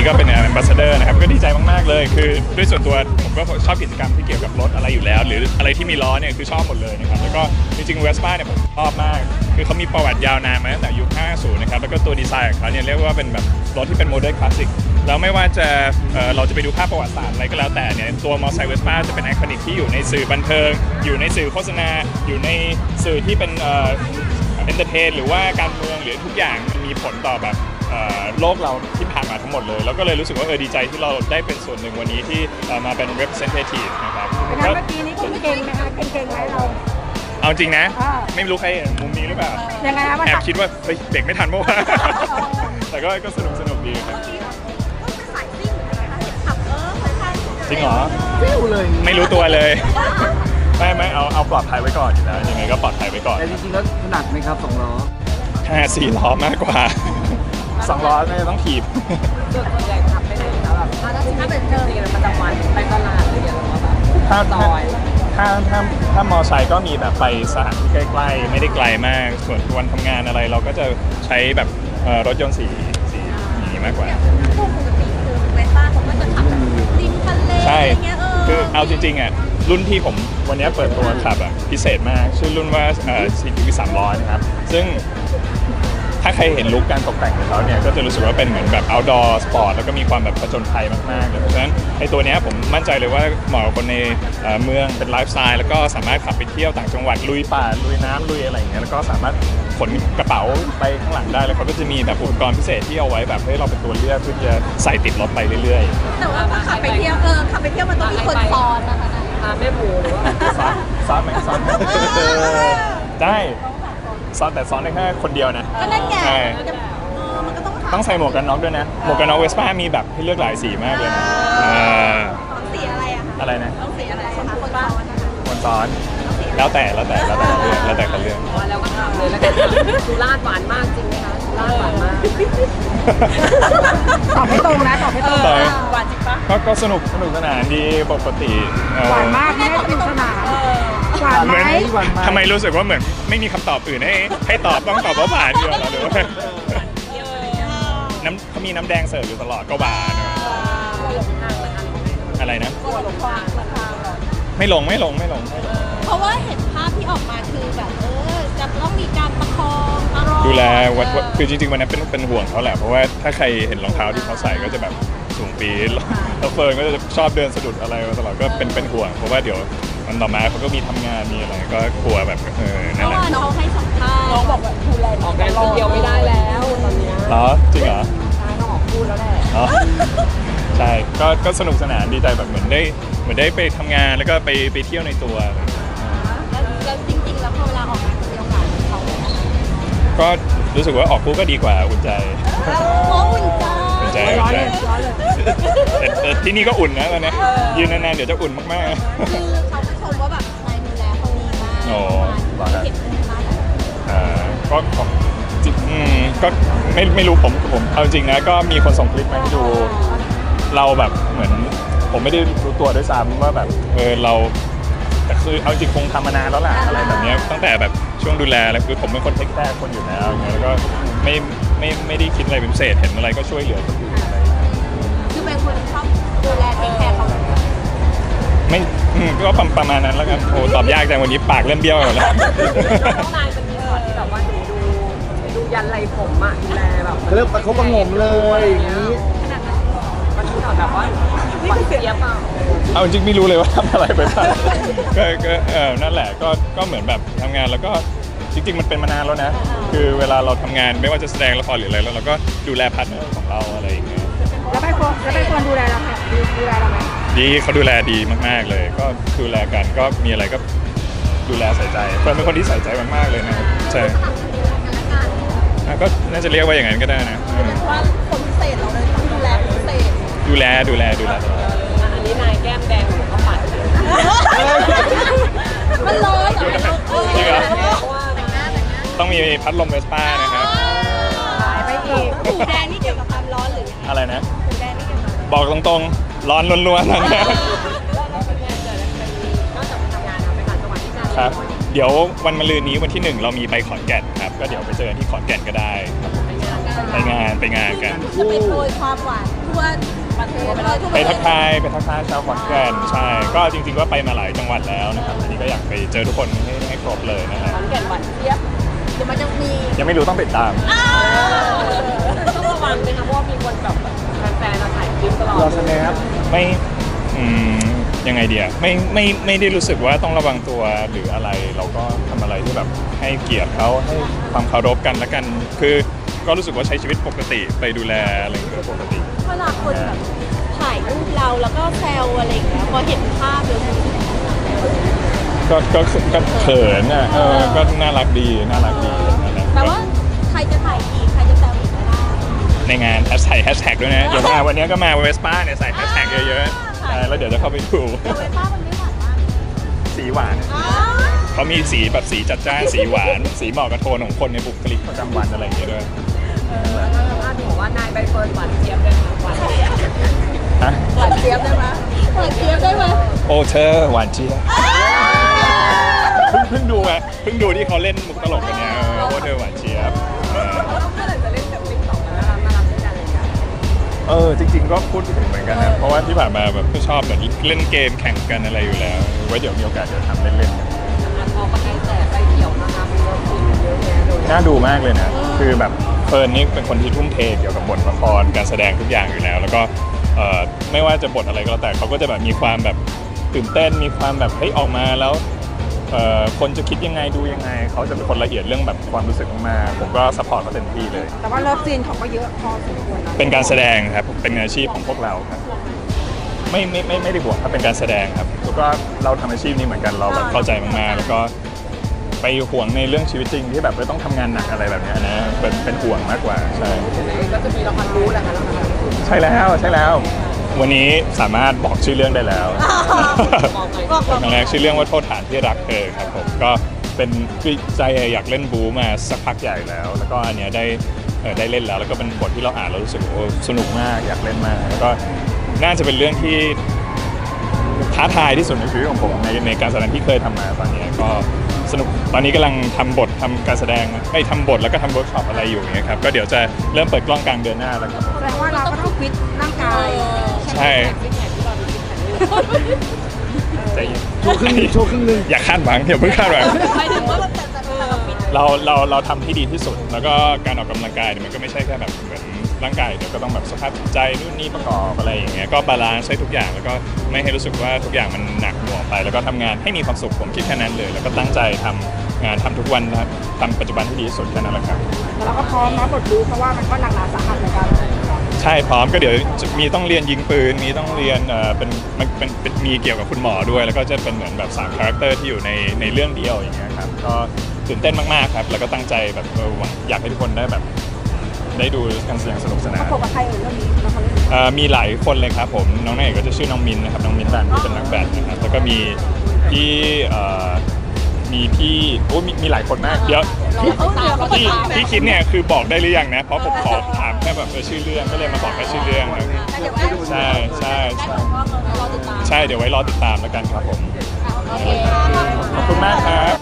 นี้ก็เป็นแอมบาสเดอร์นะครับก็ดีใจมากๆเลย คือด้วยส่วนตัวผมก็ชอบกิจกรรมที่เกี่ยวกับรถอะไรอยู่แล้ว หรืออะไรที่มีล้อเนี่ยคือชอบหมดเลยนะครับแล้วก็จริงๆเวสป้าเนี่ยผมชอบมาก คือเขามีประวัติยาวนานมาตั้งแต่ยุค 50 นะครับแล้วก็ตัวดีไซน์ของเขาเนี่ยเรียกว่าเป็นแบบรถที่เป็นโมเดิร์นคลาสสิกแล้วไม่ว่าจะเเราจะไปดูภาพประวัติศาสตร์อะไรก็แล้วแต่เนี่ยตัวมอเตอร์ไซค์เวสป้าจะเป็นไอคอนิกที่อยู่ในสื่อบันเทิง อยู่ในสื่อโฆษณา อยู่ในสื่อที่เป็นเอ่อเอนเตอร์เทนหรือว่าการเมืองหรือทุกอย่างมีผลต่อแบบ โลกเราที่ผ่านมาทั้งหมดเลย แล้วก็เลยรู้สึกว่าเออดีใจที่เราได้เป็นส่วนหนึ่งวันนี้ที่เอ่อมาเป็น representative นะครับเป็นไงก็เมื่อกี้นี้คุณเก่งไหมคะเก่งเก่งไหมเราเอาจริงนะอ่าไม่รู้ใครเห็นมุมนี้หรือเปล่ายังไงคะมาแอบถักคิดว่าเฮ้ยเด็กไม่ทันเมื่อวานแต่ก็ก็สนุกสนุกดีครับจริงเหรอฟิวเลยไม่รู้ตัวเลยไม่ไม่เอาเอาปลอดภัยไว้ก่อนอยู่แล้วยังไงก็ปลอดภัยไว้ก่อนแต่จริงๆแล้วหนักไหมครับสองล้อห้าสี่ล้อมากกว่า สองล้อน่าจะต้องถีบส่วนใหญ่ขับไปไหนคะแบบถ้าถ้าเป็นเจอในประจำวันไปตลาดหรืออย่างว่าแบบถ้าซถ้าอยถ้าถ้าถ้ามอไซค์ก็มีแบบไปสถานที่ใกล้ ๆ ไม่ได้ไกลมาก ส่วนวันทำงานอะไร เราก็จะใช้แบบรถยนต์สีสีนี้มากกว่าปกติคือเวสป้าเขาก็จะขับริมทะเลอะไรเงี้ยเออคือเอาจริงๆอะรุ่นที่ผมวันนี้เปิดตัวขับอะพิเศษมาก ชื่อรุ่นว่าเอ่อ CTV 300 นะครับ ซึ่ง ถ้าใครเห็นลุคการตกแต่งของเขาเนี่ยก็จะรู้สึกว่าเป็นเหมือนแบบ outdoor sport แล้วก็มีความแบบผจญภัยมากๆเลยเพราะฉะนั้นไอ้ตัวเนี้ยผมมั่นใจเลยว่าเหมาะกับคนในเอ่อเมืองเป็นไลฟ์สไตล์แล้วก็สามารถขับไปเที่ยวต่างจังหวัดลุยป่าลุยน้ำลุยอะไรอย่างเงี้ยแล้วก็สามารถขนกระเป๋าไปข้างหลังได้แล้วเขาก็จะมีแบบอุปกรณ์พิเศษที่เอาไว้แบบให้เราเป็นตัวเลือกเพื่อที่จะใส่ติดรถไปเรื่อยๆ แต่ว่าพอขับไปเที่ยวเออขับไปเที่ยวมันต้องมีคนซ้อนนะคะนะ พาแม่หมูหรือว่าซ้อนซ้อนไหมซ้อนไหมได้ ซ้อนแต่ซ้อนได้แค่คนเดียวนะ ก็นั่นไงใช่ มันจะเออมันก็ต้องขับต้องใส่หมวกกันน็อกด้วยนะ หมวกกันน็อกเวสป้ามีแบบให้เลือกหลายสีมากเลยนะอ่าต้องสีอะไรอะคะอะไรนะต้องสีอะไรคะคนซ้อนนะคะคนซ้อนแล้วแต่แล้วแต่แล้วแต่เรื่องแล้วแต่กันเรื่องว่าแล้วก็ทำเลยแล้วก็สุราษฎร์หวานมากจริงไหมคะสุราษฎร์หวานมาก ตอบไม่ตรงนะตอบไม่ตรงแต่หวานจริงปะก็ก็สนุกสนุกสนานดีปกติเอ่อหวานมากไม่ได้สนุกสนาน หวานเหไหมมือนหวานไหม ทำไมรู้สึกว่าเหมือนไม่มีคำตอบอื่นให้ให้ตอบต้องตอบว่าหวานเดียวเหรอหรือว่าน้ำเขามีน้ำแดงเสิร์ฟอยู่ตลอดก็หวานอะไรนะ ไม่ลงไม่ลงไม่ลงไม่ลง เพราะว่าเห็นภาพที่ออกมาคือแบบเออจะต้องมีการประคองตลอดูแลวัดวัดคือจริงๆวันนั้นเป็นเป็นห่วงเขาแหละเพราะว่าถ้าใครเห็นรองเท้าที่เขาใส่ก็จะแบบสูงปีดแล้วเฟิร์นก็จะชอบเดินสะดุดอะไรมาตลอดก็เป็นเป็นห่วงเพราะว่าเดี๋ยวันต่อมาเขาก็มีทำงานมีอะไรก็กลัวแบบเออนั่นเมื่อแหละวานเขาให้สัมภาษณ์น้องบอกแบบดูแลออกงานคนเดียวไม่ได้แล้วตอนเนี้ยเหรอจริงเหรอใช่ต้องออกพูดแล้วแหละ อ๋อใช่ก็ก็สนุกสนานดีใจแบบเหมือนได้เหมือนได้ไปทำงานแล้วก็ไปไปเที่ยวในตัว แล้วแล้วจริงๆ แล้วพอเวลาออกงานคนเดียวกันเขาก็รู้สึกว่าออกคู่ก็ดีกว่าอุ่นใจโอ้อุ่นใจอุ่นใจร้อุ่นใจเลยร้อนเลย แต่แต่ที่นี่ก็อุ่นนะตอนเนี้ยยืนนานๆเดี๋ยวจะอุ่นมากๆคือเขาก็ชมว่า ดีมากโอ้เหรอครับเห็นเป็นมาแล้วอ่าก็ของจริงอืมก็ไม่ไม่รู้ผมผมเอาจริงนะก็มีคนส่งคลิปมาให้ดูเราแบบเหมือน ผมไม่ได้รู้ตัวด้วยซ้ำว่าแบบเออเราแต่คือเอาจริงคงทำมานานแล้วแหละอะไรแบบเนี้ยตั้งแต่แบบช่วงดูแลแล้วคือผมเป็นคนเทคแคร์คนอยู่แล้วอย่างเงี้ยแล้วก็ไม่ไม่ไม่ได้คิดอะไรเป็นพิเศษเห็นอะไรก็ช่วยเหลือคนอื่นอะไร ไม่อืมก็ประประมาณนั้นแล้วกันโอ้ตอบยากแต่วันนี้ปากเริ่มเบี้ยวหมดแล้ว น้องนายเป็นที่ก่อนที่แบบว่าหนูดูดูยันไรผมอะดูแลแบบเขาเรียกประคบประหงมเลยอย่างนี้ มันคือแบบว่าหวานเสียเปล่าเอาจริงไม่รู้เลยว่าทำอะไรไปบ้างก็ก็เออนั่นแหละก็ก็เหมือนแบบทำงานแล้วก็จริง ๆ มันเป็นมานานแล้วนะ คือเวลาเราทำงานไม่ว่าจะแสดงละครหรืออะไรแล้วเราก็ดูแลพาร์ทเนอร์ของเราอะไรอย่างเงี้ยแล้วไปควรแล้วไปควรดูแลเราไหมดูดูแลเราไหม ดีเขาดูแลดีมาก ๆเลย ก็ดูแลกันก็มีอะไรก็ดูแลใส่ใจเฟิร์นเป็นคนที่ใส่ใจมากๆเลยนะครับใช่อะก็น่าจะเรียกว่าอย่างนั้นก็ได้นะเออว่าคนพิเศษเราเลยต้องดูแลพิเศษดูแลดูแลดูแลตลอด อันนี้นายแก้มแดงหนูก็ปัดเลยมันร้อนเหรอจริงเหรอ เพราะว่าต้องมีพัดลมเวสป้านะครับ หายไปอีกหูแดงนี่เกี่ยวกับความร้อนหรือยังไงอะไรนะหูแดงนี่เกี่ยวกับบอกตรงๆ ร้อนล้วนๆนะแล้วเป็นไงเกิดอะไรขึ้นนอกจากทำงานทำไปต่างจังหวัดที่การครับ เดี๋ยววันมะรืนนี้วันที่หนึ่งเรามีไปขอนแก่นครับ ก็เดี๋ยวไปเจอกันที่ขอนแก่นก็ได้ครับไปงานกันไปงานไปงานกัน จะไปโปรยความหวานทั่วประเทศเลยทั่วปไประเททัศกทายไปทักทายชาวขอนแก่นใช่ ก็จริง ๆ ก็ไปมาหลายจังหวัดแล้วนะครับอันนี้ก็อยากไปเจอทุกคนให้ให้ครบเลยนะฮะขอนแก่นหวานเจี๊ยบเดี๋ยวมันจะมียังไม่รู้ต้องติดตามอ้าวต้องระวังด้วยนะเพราะว่ามีคนแบบ ลิปตลอดรอสแนปไม่อืมยังไงเดียไม่ไม่ไม่ได้รู้สึกว่าต้องระวังตัวหรืออะไร เราก็ทำอะไรที่แบบให้เกียรติเขาให้ความเคารพกันแล้วกัน คือก็รู้สึกว่าใช้ชีวิตปกติไปดูแลอะไรอย่างเงี้ยปกติ เวลาคนแบบถ่ายรูปเราแล้วก็แซวอะไรอย่างเงี้ยพอเห็นภาพเลยมันก็ก็ก็เขินอะเออก็น่ารักดีน่ารักดีนั่นแหละ แต่ว่าใครจะถ่าย ในงานใส่แฮชแท็กด้วยนะเดี๋ยวมาวันนี้ก็มาเวสป้าเนี่ยใส่แฮชแท็กเยอะๆใช่แล้วเดี๋ยวจะเข้าไปดูแต่เวลามันไม่หวานมากสีหวานอ้าวเขามีสีแบบสีจัดจ้านสีหวาน สีเหมาะกับโทนของคนในบุคลิกประจำวันอะไรอย่างเงี้ยด้วยแล้วก็ภาพที่บอกว่านายใบเฟิร์นหวานเจี๊ยบได้ไหมหวานเจี๊ยบฮะหวานเจี๊ยบได้ไหมเปิดเทียบได้ไหมโอเธอหวานเจี๊ยบเพิ่งเพิ่งดูไงเพิ่งดูที่เขาเล่นมุกตลกกันเนี่ยเออโอเธอหวานเจี๊ยบ เออจริง ๆ ก็พูดถึงเหมือนกันนะเพราะว่าที่ผ่านมาแบบก็ชอบแบบเล่นเกมแข่งกันอะไรอยู่แล้วไว้เดี๋ยวมีโอกาสเดี๋ยวทำเล่นๆกันอะพอประกายแสไปเขียวนะคะมีรถทีมเยอะแยะเลยน่าดูมากเลยนะคือแบบเฟิร์นนี่เป็นคนที่ทุ่มเทเกี่ยวกับบทละครการแสดงทุกอย่างอยู่แล้ว แล้วก็เอ่อไม่ว่าจะบทอะไรก็แล้วแต่เขาก็จะแบบมีความแบบตื่นเต้นมีความแบบเฮ้ยออกมาแล้วเอ่อ คนจะคิดยังไงดูยังไง เขาจะเป็นคนละเอียดเรื่องแบบความรู้สึกมากๆผมก็สปอร์ตเขาเต็มที่เลย แต่ว่าเลิฟซีนเขาก็เยอะพอสมควรนะเป็นการแสดงครับเป็นอาชีพของพวกเราครับไม่ไม่ไม่ไม่ได้ห่วงครับเป็นการแสดงครับแล้วก็เราทำอาชีพนี้เหมือนกันเราแบบเข้าใจมากๆ แล้วก็ไปห่วงในเรื่องชีวิตจริงที่แบบเราต้องทำงานหนักอะไรแบบเนี้ยนะเป็นเป็นห่วงมากกว่าใช่ก็จะมีละครรู้แหละค่ะละครรู้ใช่แล้วใช่แล้ว วันนี้สามารถบอกชื่อเรื่องได้แล้ว บอกหน่อยบอกครั้งแรกชื่อเรื่องว่าโทษฐานที่รักเธอครับผมก็เป็นคือใจอยากเล่นบูมาสักพักใหญ่แล้ว แล้วก็อันเนี้ยได้เอ่อได้เล่นแล้ว แล้วก็เป็นบทที่เราอ่านแล้วรู้สึกโอ้สนุกมากอยากเล่นมากแล้วก็น่าจะเป็นเรื่องที่ท้าทายที่สุดในชีวิตของผมในในการแสดงที่เคยทำมาตอนเนี้ยก็สนุกตอนนี้กำลังทำบททำการแสดงไม่ทำบทแล้วก็ทำเวิร์กช็อปอะไรอยู่อย่างเงี้ยครับก็เดี๋ยวจะเริ่มเปิดกล้องกลางเดือนหน้าแล้วครับผม แสดงว่าเราก็ต้อง ฟิตร่างกายใช่ ใจเย็นโชว์ครึ่งหนึ่งโชว์ครึ่งหนึ่งอย่าคาดหวังอย่าเพิ่งคาดหวัง หมายถึงว่าเราจะจะจะปิดเราเราเราทำที่ดีที่สุด แล้วก็การออกกำลังกายเนี่ยมันก็ไม่ใช่แค่แบบเหมือนร่างกายเดี๋ยวก็ต้องแบบสภาพจิตใจนู่นนี่ประกอบอะไรอย่างเงี้ยก็บาลานซ์ใช้ทุกอย่างแล้วก็ไม่ให้รู้สึกว่าทุกอย่างมันหนักหน่วงไป แล้วก็ทำงานให้มีความสุขผมคิดแค่นั้นเลย แล้วก็ตั้งใจทำงานทำทุกวันนะครับทำปัจจุบันที่ดีที่สุดแค่นั้นแหละครับ แต่เราก็พร้อมนะบทรู้เพราะว่ามันก็หนักหนาสาหัสเหมือนกัน ใช่พร้อมก็เดี๋ยวจะมีต้องเรียนยิงปืน มีต้องเรียนเอ่อเป็นมันเป็นเป็นมีเกี่ยวกับคุณหมอด้วย แล้วก็จะเป็นเหมือนแบบสามคาแรคเตอร์ที่อยู่ในในเรื่องเดียวอย่างเงี้ยครับก็ตื่นเต้นมากๆครับ แล้วก็ตั้งใจแบบเออหวังอยากให้ทุกคนได้แบบ ได้ดูกันอย่างสนุกสนานปกกับใครเอ่ยเรื่องนี้ละครเรื่องนี้เอ่อมีหลายคนเลยครับผมน้องนางเอกก็จะชื่อน้องมินนะครับน้องมินดันที่เป็นนักแบดนะครับแล้วก็มีพี่เอ่อ มีพี่โอ้มีมีหลายคนมากเดี๋ยวเขาเดี๋ยวเขาที่ตามที่คิดเนี่ยคือบอกได้หรือยังนะ เพราะผมขอถามแค่แบบเออชื่อเรื่องก็เลยมาบอกแค่ชื่อเรื่องนะเดี๋ยวได้ใช่ใช่ได้ใช่ของพ่อเรารอติดตามใช่เดี๋ยวไว้รอติดตามแล้วกันครับผมโอเคขอบคุณมากครับ